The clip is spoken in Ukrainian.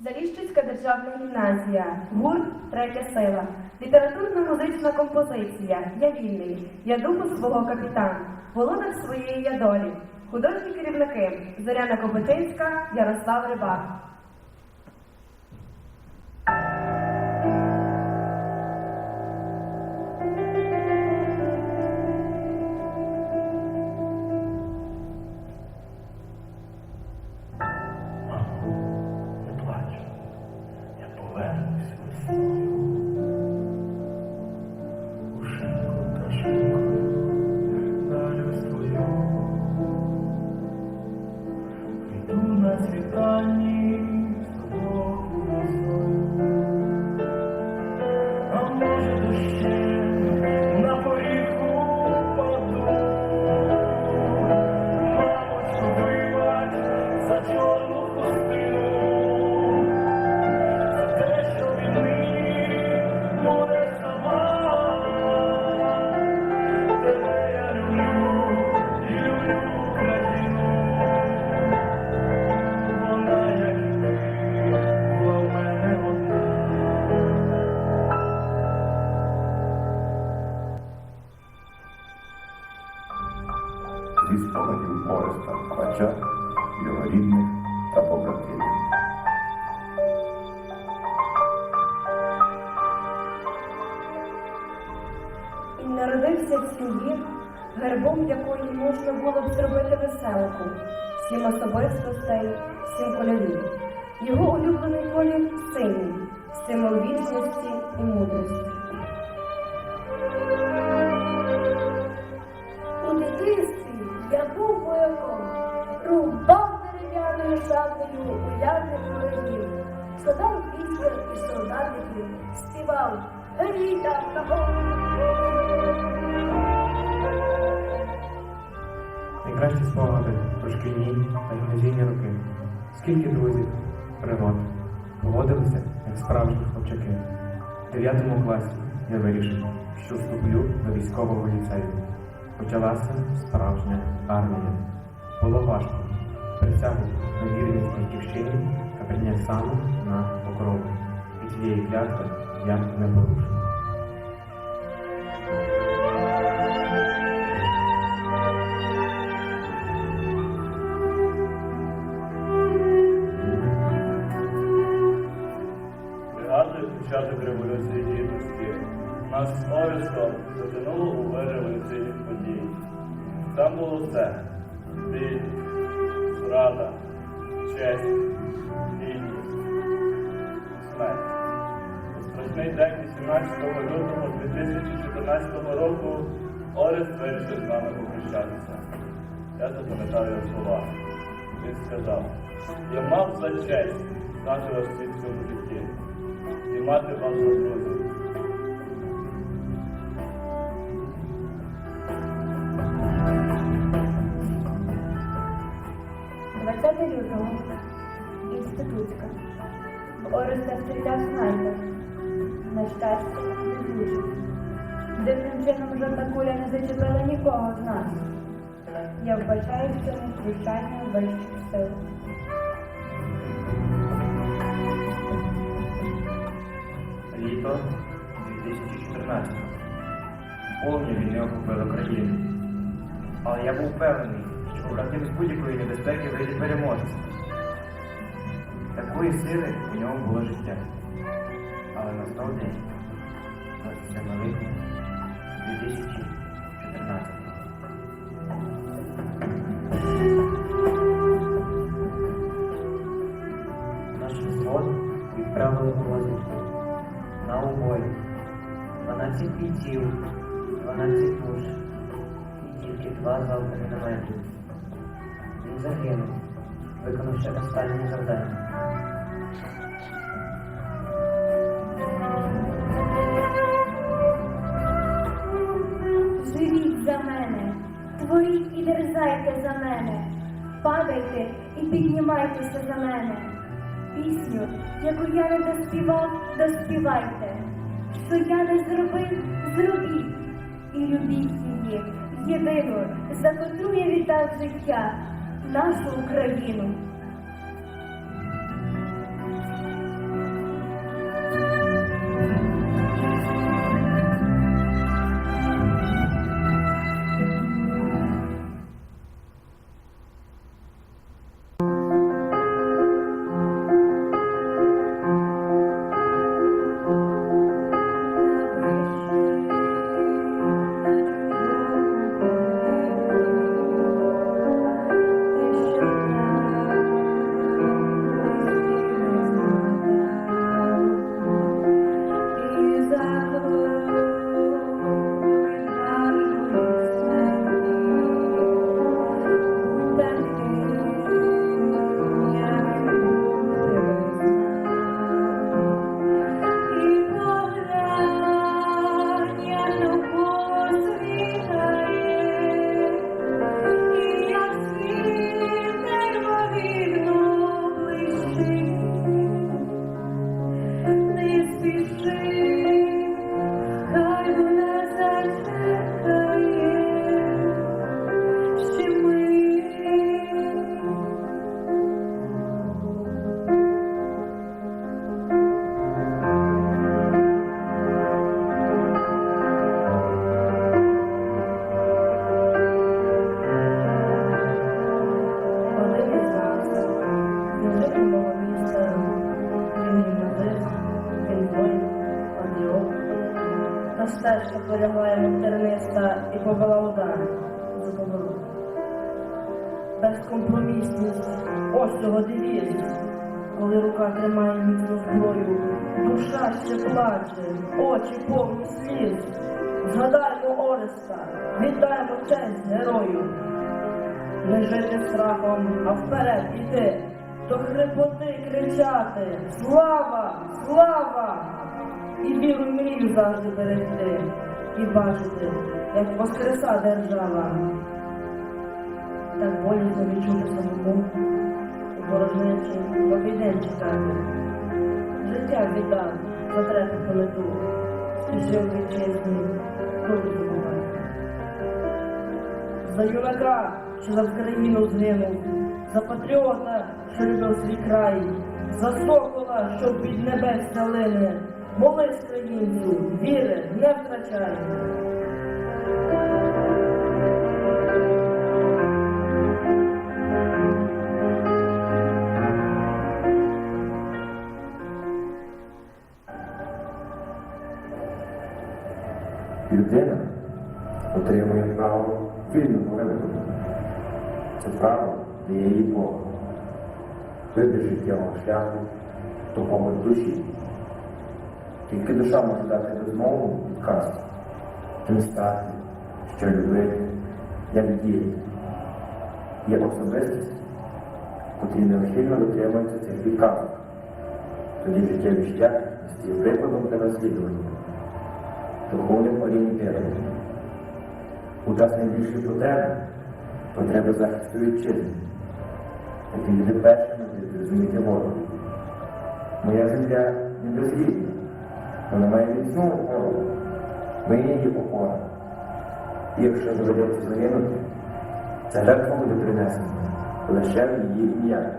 Заліщицька державна гімназія, гурт Третя сила, літературно-музична композиція Я вільний, я духу свого капітан, володар своєї я долі, художні керівники Зоряна Копотинська, Ярослав Рибак. Ореста Ткача, його рідних та побратимів. І народився в сім'ї, гербом якої можна було б зробити веселку, сім особистостей, сім кольорів. Його улюблений колір синій, символ вічності і мудрості. Шаблею уявних ворогів, складав пісня і солдатиків, співав «Геріта на. Найкращі спогади про шкільні та гімназійні роки. Скільки друзів, пригод. Поводилися, як справжні хлопчаки. В 9 класі я вирішив, що вступлю до військового ліцею. Почалася справжня армія. Було важко. Присягу на вірність батьківщині та прийняв саме на покрову. І цієї клятви я не порушу. Початок революції гідності. Нас з Орестом затянуло у вир подій. Там було все: біль, зрада, честь, вільність, смерть. У страшний день 18 лютого 2014 року Орест вирішив з нами попрощатися. Я запам'ятаю слова. Він сказав, я мав за честь знати вас всіх цьому житті і мати вашого друзів. Це 20 інститутка. інститутська. Орес стріляв снайпер. На щастя, дуже. Дивним чином жодна куля не зачепила нікого з нас. Я вбачаю, що звичайно вищих сил. Літо 2014. Повні війни охопили країну. Але я був певний що з будь-якої небезпеки вийде переможець. Такої сили у ньому було життя. Але настав день 27 липня 2014. Наш взвод відправили в розвідку на убой. 12 бійців, 12 душ і тільки два залпи мінометів. Загинув, виконавши останнє завдання. Живіть за мене, творіть і дерзайте за мене, падайте і піднімайтеся за мене. Пісню, яку я не доспівав, доспівайте. Що я не зробив, зробіть. І любіть її, єдину, за котру я віддав життя, нашу Україну. Полягає терниста і повела удар за поворот. Безкомпромісність, ось цього девіз. Коли рука тримає міцну зброю, душа ще плаче, очі повні сліз. Згадаймо Ореста, віддаємо честь герою. Не жити страхом, а вперед іти, до хрипоти кричати Слава! Слава! І віру мрію завжди берегти, і бачити, як воскреса держава. Так болісно відчути самому, у ворожнечі обійдем чекати. Життя віддав за третю плиту, спішив вітчизні, крові забувати. За юнака, що за Україну згинув, за патріота, що любив свій край, за сокола, що під небес лине. Молись, країнцю, віри, не втрачай. Людина отримує право вільного вибору. Це право дає їй Бог. Вибір життєвого шляху, допомог душі. Тільки душа може дати розмову відказ, чим стати, що любити, як діяти. Є особистість, котрі неухильно дотримуються цих відказів. Тоді життєвий шлях стає прикладом для наслідування духовним орієнтиром. У час найбільшої потреби потреби захисту вітчизни, люди першими будуть розуміти ворога. Моя земля не вона має міцну опору, ми її опора. І якщо доведеться загинути, ця жертва буде принесена лише в її ім'я.